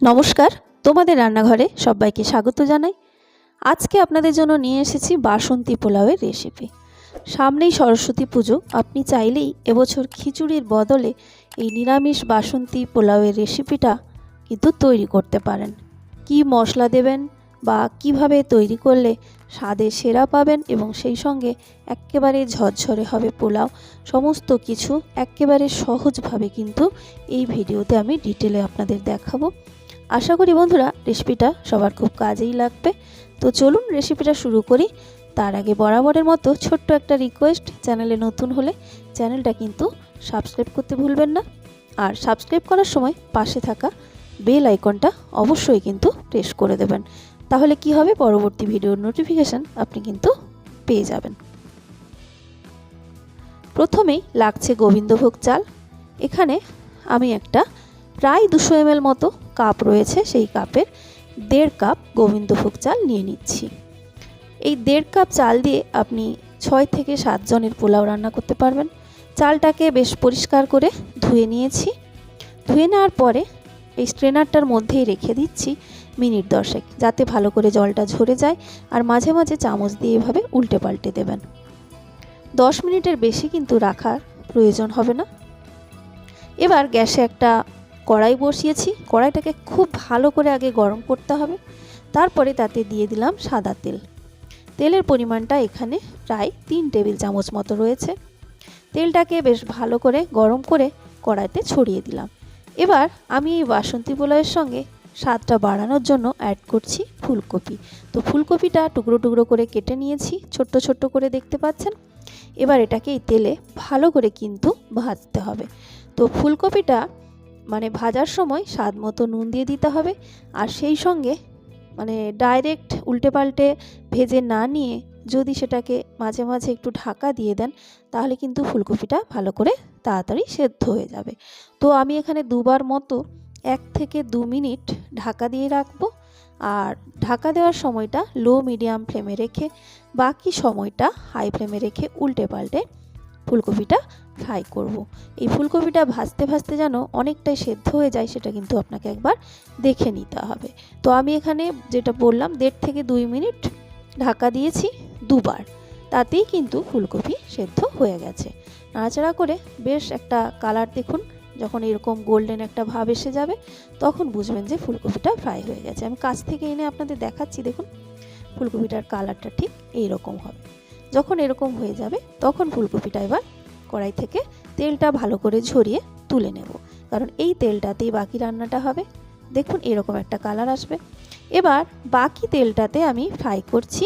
নমস্কার, তোমাদের রান্নাঘরে সবাইকে স্বাগত জানাই। আজকে আপনাদের জন্য নিয়ে এসেছি বাসন্তী পোলাওয়ের রেসিপি সামনেই সরস্বতী পুজো, আপনি চাইলেই এবছর খিচুড়ির বদলে এই নিরামিষ বাসন্তী পোলাওয়ের রেসিপিটা কিন্তু তৈরি করতে পারেন। কি মশলা দেবেন বা কীভাবে তৈরি করলে স্বাদে সেরা পাবেন এবং সেই সঙ্গে একেবারে ঝরঝরে হবে পোলাও, সমস্ত কিছু একেবারে সহজভাবে কিন্তু এই ভিডিওতে আমি ডিটেলে আপনাদের দেখাবো। আশা করি বন্ধুরা রেসিপিটা সবার খুব কাজেই লাগবে। তো চলুন রেসিপিটা শুরু করি। তার আগে বরাবরের মতো ছোট্ট একটা রিকোয়েস্ট চ্যানেলে নতুন হলে চ্যানেলটা কিন্তু সাবস্ক্রাইব করতে ভুলবেন না। আর সাবস্ক্রাইব করার সময় পাশে থাকা বেল আইকনটা অবশ্যই কিন্তু প্রেস করে দেবেন। তাহলে কি হবে? পরবর্তী ভিডিওর নোটিফিকেশান আপনি কিন্তু পেয়ে যাবেন। প্রথমেই লাগছে গোবিন্দভোগ চাল। এখানে আমি একটা প্রায় দুশো এমএল মতো কাপ রয়েছে, সেই কাপের দেড় কাপ গোবিন্দভোগ চাল নিয়ে নিচ্ছি। এই দেড় কাপ চাল দিয়ে আপনি ছয় থেকে সাতজনের পোলাও রান্না করতে পারবেন। চালটাকে বেশ পরিষ্কার করে ধুয়ে নিয়েছি। ধুয়ে নেওয়ার পরে এই স্ট্রেনারটার মধ্যেই রেখে দিচ্ছি মিনিট দশেক, যাতে ভালো করে জলটা ঝরে যায় আর মাঝে মাঝে চামচ দিয়ে এভাবে উল্টে পাল্টে দেবেন। দশ মিনিটের বেশি কিন্তু রাখার প্রয়োজন হবে না। এবার গ্যাসে একটা কড়াই বসিয়েছি। কড়াইটাকে খুব ভালো করে আগে গরম করতে হবে। তারপরে তাতে দিয়ে দিলাম সাদা তেল। তেলের পরিমাণটা এখানে প্রায় তিন টেবিল চামচ মতো রয়েছে। তেলটাকে বেশ ভালো করে গরম করে কড়াইতে ছড়িয়ে দিলাম। এবার আমি এই বাসন্তী পোলাওয়ের সঙ্গে স্বাদটা বাড়ানোর জন্য অ্যাড করছি ফুলকপি। তো ফুলকপিটা টুকরো টুকরো করে কেটে নিয়েছি, ছোট্ট ছোট্ট করে দেখতে পাচ্ছেন। এবার এটাকে এই তেলে ভালো করে কিন্তু ভাজতে হবে। তো ফুলকপিটা মানে ভাজার সময় স্বাদ মতো নুন দিয়ে দিতে হবে। আর সেই সঙ্গে মানে ডাইরেক্ট উল্টে পাল্টে ভেজে না নিয়ে যদি সেটাকে মাঝে মাঝে একটু ঢাকা দিয়ে দেন, তাহলে কিন্তু ফুলকপিটা ভালো করে তাড়াতাড়ি সেদ্ধ হয়ে যাবে। তো আমি এখানে দুবার মতো এক থেকে দু মিনিট ঢাকা দিয়ে রাখব। আর ঢাকা দেওয়ার সময়টা লো মিডিয়াম ফ্লেমে রেখে বাকি সময়টা হাই ফ্লেমে রেখে উল্টে পাল্টে ফুলকপিটা ফ্রাই করব। এই ফুলকপিটা ভাজতে ভাজতে যেন অনেকটাই সেদ্ধ হয়ে যায় সেটা কিন্তু আপনাকে একবার দেখে নিতে হবে। তো আমি এখানে যেটা বললাম, দেড় থেকে দুই মিনিট ঢাকা দিয়েছি দুবার। তাতেই কিন্তু ফুলকপি সেদ্ধ হয়ে গেছে। নাড়াচাড়া করে বেশ একটা কালার দেখুন, যখন এরকম গোল্ডেন একটা ভাব এসে যাবে, তখন বুঝবেন যে ফুলকপিটা ফ্রাই হয়ে গেছে। আমি কাছ থেকে এনে আপনাদের দেখাচ্ছি, দেখুন, ফুলকপিটার কালারটা ঠিক এইরকম হবে। যখন এরকম হয়ে যাবে, তখন ফুলকপিটা এবার কড়াই থেকে তেলটা ভালো করে ঝরিয়ে তুলে নেব। কারণ এই তেলটাতেই বাকি রান্নাটা হবে। দেখুন, এরকম একটা কালার আসবে। এবার বাকি তেলটাতে আমি ফ্রাই করছি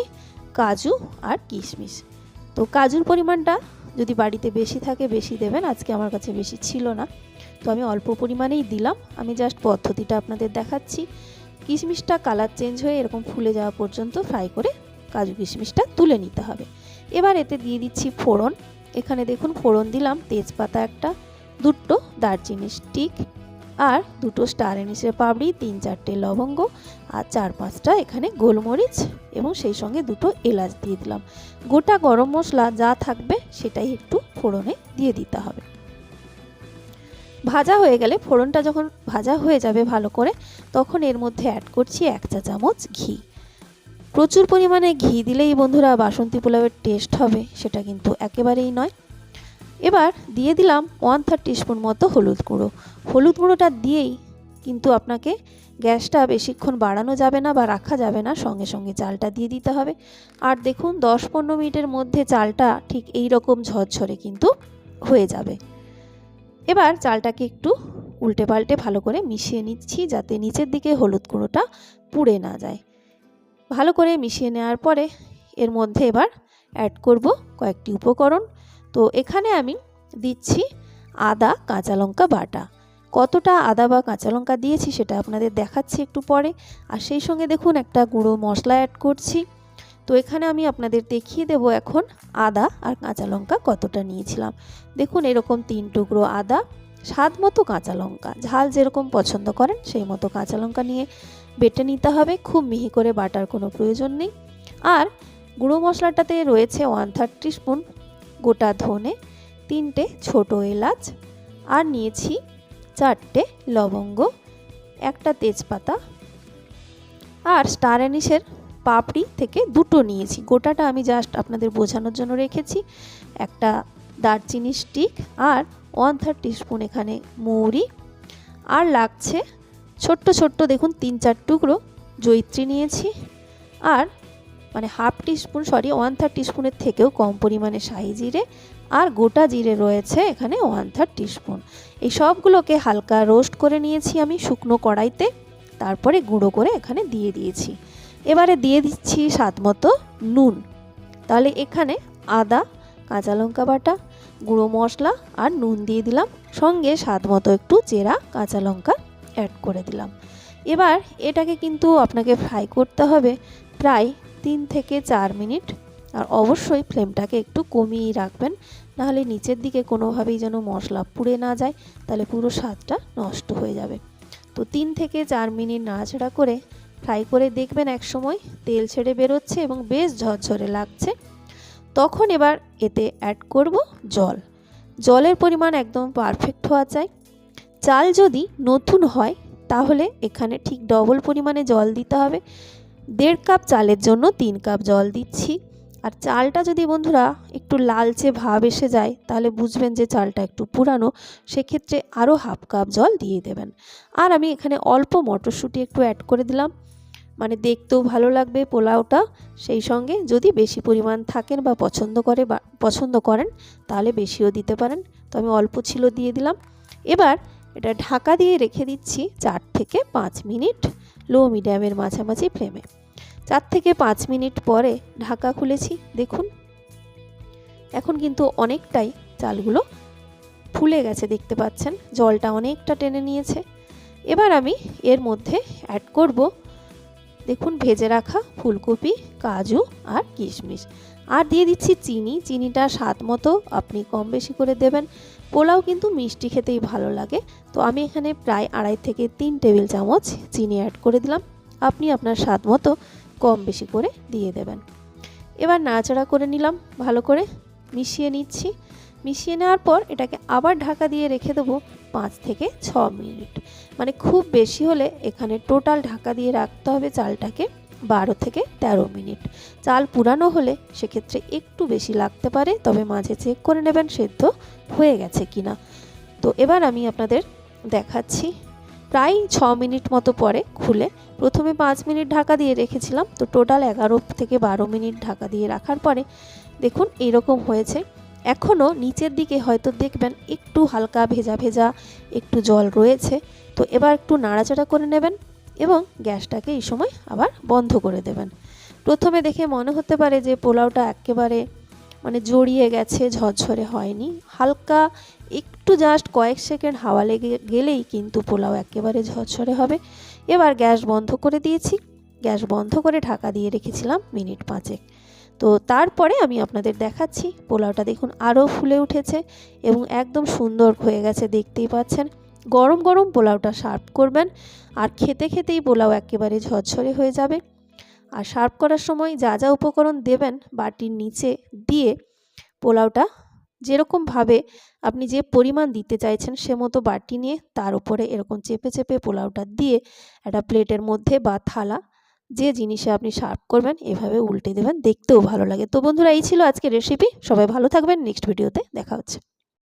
কাজু আর কিশমিশ। তো কাজুর পরিমাণটা যদি বাড়িতে বেশি থাকে, বেশি দেবেন। আজকে আমার কাছে বেশি ছিল না। তো আমি অল্প পরিমাণেই দিলাম। আমি জাস্ট পদ্ধতিটা আপনাদের দেখাচ্ছি। কিশমিশটা কালার চেঞ্জ হয়ে এরকম ফুলে যাওয়া পর্যন্ত ফ্রাই করে কাজু কিশমিশটা তুলে নিতে হবে। এবার এতে দিয়ে দিচ্ছি ফোড়ন। এখানে দেখুন ফোড়ন দিলাম, তেজপাতা একটা, দুটো দারচিনি স্টিক আর দুটো স্টার এনিসের পাপড়ি, তিন চারটে লবঙ্গ আর চার পাঁচটা এখানে গোলমরিচ এবং সেই সঙ্গে দুটো এলাচ দিয়ে দিলাম। গোটা গরম মশলা যা থাকবে সেটাই একটু ফোড়নে দিয়ে দিতে হবে। ভাজা হয়ে গেলে ফোড়নটা যখন ভাজা হয়ে যাবে ভালো করে, তখন এর মধ্যে অ্যাড করছি এক চা চামচ ঘি। প্রচুর পরিমাণে ঘি দিলেই বন্ধুরা বাসন্তী পোলাওয়ের টেস্ট হবে, সেটা কিন্তু একেবারেই নয়। এবার দিয়ে দিলাম ওয়ান থার্ড টিস্পুন মতো হলুদ গুঁড়ো। হলুদ গুঁড়োটা দিয়েই কিন্তু আপনাকে গ্যাসটা বেশিক্ষণ বাড়ানো যাবে না বা রাখা যাবে না, সঙ্গে সঙ্গে চালটা দিয়ে দিতে হবে। আর দেখুন, দশ পনেরো মিনিটের মধ্যে চালটা ঠিক এই রকম ঝরঝরে কিন্তু হয়ে যাবে। এবার চালটাকে একটু উল্টে পাল্টে ভালো করে মিশিয়ে নিচ্ছি, যাতে নিচের দিকে হলুদ গুঁড়োটা পুড়ে না যায়। ভালো করে মিশিয়ে নেওয়ার পরে এর মধ্যে এবার অ্যাড করব কয়েকটি উপকরণ। তো এখানে আমি দিচ্ছি আদা, কাঁচা লঙ্কা বাটা। কতটা আদা বা কাঁচা লঙ্কা দিয়েছি সেটা আপনাদের দেখাচ্ছি একটু পরে। আর সেই সঙ্গে দেখুন একটা গুঁড়ো মশলা অ্যাড করছি। তো এখানে আমি আপনাদের দেখিয়ে দেব এখন আদা আর কাঁচা লঙ্কা কতটা নিয়েছিলাম। দেখুন এরকম তিন টুকরো আদা স্বাদ মতো কাঁচা লঙ্কা। ঝাল যেরকম পছন্দ করেন, সেই মতো কাঁচা লঙ্কা নিয়ে বেটে নিতে হবে। খুব মিহি করে বাটার কোনো প্রয়োজন নেই। আর গুঁড়ো মশলাটাতে রয়েছে ওয়ান থার্টি স্পুন গোটা ধনে, তিনটে ছোট এলাচ, আর নিয়েছি চারটে লবঙ্গ, একটা তেজপাতা। আর স্টার অ্যানিসের পাপড়ি থেকে দুটো নিয়েছি। গোটাটা আমি জাস্ট আপনাদের বোঝানোর জন্য রেখেছি। একটা দারচিনি স্টিক আর ওয়ান থার্ড টিস্পুন এখানে মৌরি। আর লাগছে ছোট্ট ছোট্ট দেখুন তিন চার টুকরো জৈত্রী নিয়েছি। আর মানে half teaspoon sorry one third টিস্পুনের থেকেও কম পরিমাণে শাহি জিরে আর গোটা জিরে রয়েছে এখানে ওয়ান থার্ড টিস্পুন এই সবগুলোকে হালকা রোস্ট করে নিয়েছি আমি শুকনো কড়াইতে, তারপরে গুঁড়ো করে এখানে দিয়ে দিয়েছি। এবারে দিয়ে দিচ্ছি স্বাদ মতো নুন। তাহলে এখানে আদা, কাঁচা লঙ্কা বাটা গুঁড়ো মশলা আর নুন দিয়ে দিলাম। সঙ্গে স্বাদ মতো একটু চেরা, কাঁচা লঙ্কা অ্যাড করে দিলাম। এবার এটাকে কিন্তু আপনাকে ফ্রাই করতে হবে প্রায় তিন থেকে চার মিনিট। আর অবশ্যই ফ্লেমটাকে একটু কমিয়েই রাখবেন, নাহলে নিচের দিকে কোনোভাবেই যেন মশলা পুড়ে না যায়, তাহলে পুরো স্বাদটা নষ্ট হয়ে যাবে। তো তিন থেকে চার মিনিট নাড়াচাড়া করে ফ্রাই করে দেখবেন এক সময় তেল ছেড়ে বেরোচ্ছে এবং বেশ ঝরঝরে লাগছে। তখন এবার এতে অ্যাড করব জল। জলের পরিমাণ একদম পারফেক্ট হওয়া চাই। চাল যদি নতুন হয়, তাহলে এখানে ঠিক ডবল পরিমাণে জল দিতে হবে। দেড় কাপ চালের জন্য তিন কাপ জল দিচ্ছি। আর চালটা যদি বন্ধুরা একটু লালচে ভাব এসে যায়, তাহলে বুঝবেন যে চালটা একটু পুরানো, সেক্ষেত্রে আরও হাফ কাপ জল দিয়ে দেবেন। আর আমি এখানে অল্প মটরশুঁটি একটু অ্যাড করে দিলাম। মানে দেখতেও ভালো লাগবে পোলাওটা। সেই সঙ্গে যদি বেশি পরিমাণ থাকেন বা পছন্দ করে বা পছন্দ করেন, তাহলে বেশিও দিতে পারেন। তো আমি অল্প ছিল দিয়ে দিলাম। এবার এটা ঢাকা দিয়ে রেখে দিচ্ছি চার থেকে পাঁচ মিনিট লো মিডিয়ামের মাঝামাঝি ফ্লেমে। চার থেকে পাঁচ মিনিট পরে ঢাকা খুলেছি, দেখুন। এখন কিন্তু অনেকটাই চালগুলো ফুলে গেছে, দেখতে পাচ্ছেন? জলটা অনেকটা টেনে নিয়েছে। এবার আমি এর মধ্যে অ্যাড করব দেখুন, ভেজে রাখা ফুলকপি, কাজু আর কিশমিশ। আর দিয়ে দিচ্ছি চিনি। চিনিটা স্বাদ মতো আপনি কম বেশি করে দেবেন। পোলাও কিন্তু মিষ্টি খেতেই ভালো লাগে। তো আমি এখানে প্রায় আড়াই থেকে তিন টেবিল চামচ চিনি অ্যাড করে দিলাম। আপনি আপনার স্বাদ মতো কম বেশি করে দিয়ে দেবেন। এবার নাড়াচাড়া করে নিলাম। ভালো করে মিশিয়ে নিচ্ছি। মিশিয়ে নেওয়ার পর এটাকে আবার ঢাকা দিয়ে রেখে দেবো পাঁচ থেকে ছ মিনিট। মানে খুব বেশি হলে এখানে টোটাল ঢাকা দিয়ে রাখতে হবে চালটাকে বারো থেকে ১৩ মিনিট। চাল পুরানো হলে সেক্ষেত্রে একটু বেশি লাগতে পারে, তবে মাঝে চেক করে নেবেন সেদ্ধ হয়ে গেছে কিনা তো এবার আমি আপনাদের দেখাচ্ছি। প্রায় ছ মিনিট মতো পরে খুলে প্রথমে পাঁচ মিনিট ঢাকা দিয়ে রেখেছিলাম, তো টোটাল এগারো থেকে বারো মিনিট ঢাকা দিয়ে রাখার পরে দেখুন এরকম হয়েছে। এখনও নিচের দিকে হয়তো দেখবেন একটু হালকা ভেজা ভেজা একটু জল রয়েছে। তো এবার একটু নাড়াচাড়া করে নেবেন এবং গ্যাসটাকে এই সময় আবার বন্ধ করে দেবেন। প্রথমে দেখে মনে হতে পারে যে পোলাওটা একেবারে মানে জড়িয়ে গেছে, ঝরঝরে হয়নি। হালকা একটু জাস্ট কয়েক সেকেন্ড হাওয়া লেগে গেলেই কিন্তু পোলাও একেবারে ঝরঝরে হবে। এবার গ্যাস বন্ধ করে দিয়েছি। গ্যাস বন্ধ করে ঢাকা দিয়ে রেখেছিলাম মিনিট পাঁচেক। তো তারপরে আমি আপনাদের দেখাচ্ছি। পোলাওটা দেখুন আরও ফুলে উঠেছে এবং একদম সুন্দর হয়ে গেছে, দেখতেই পাচ্ছেন। গরম গরম পোলাওটা সার্ভ করবেন আর খেতে খেতেই পোলাও একেবারে ঝরঝরে হয়ে যাবে। আর সার্ভ করার সময় যা যা উপকরণ দেবেন বাটির নিচে দিয়ে পোলাওটা যেরকমভাবে আপনি যে পরিমাণ দিতে চাইছেন সে মতো বাটি নিয়ে তার উপরে এরকম চেপে চেপে পোলাওটা দিয়ে একটা প্লেটের মধ্যে বা থালা যে জিনিসে আপনি শার্প করবেন, এভাবে উল্টে দেবেন, দেখতেও ভালো লাগে। তো বন্ধুরা, এই ছিল আজকে রেসিপি সবাই ভালো থাকবেন। নেক্সট ভিডিওতে দেখা হচ্ছে।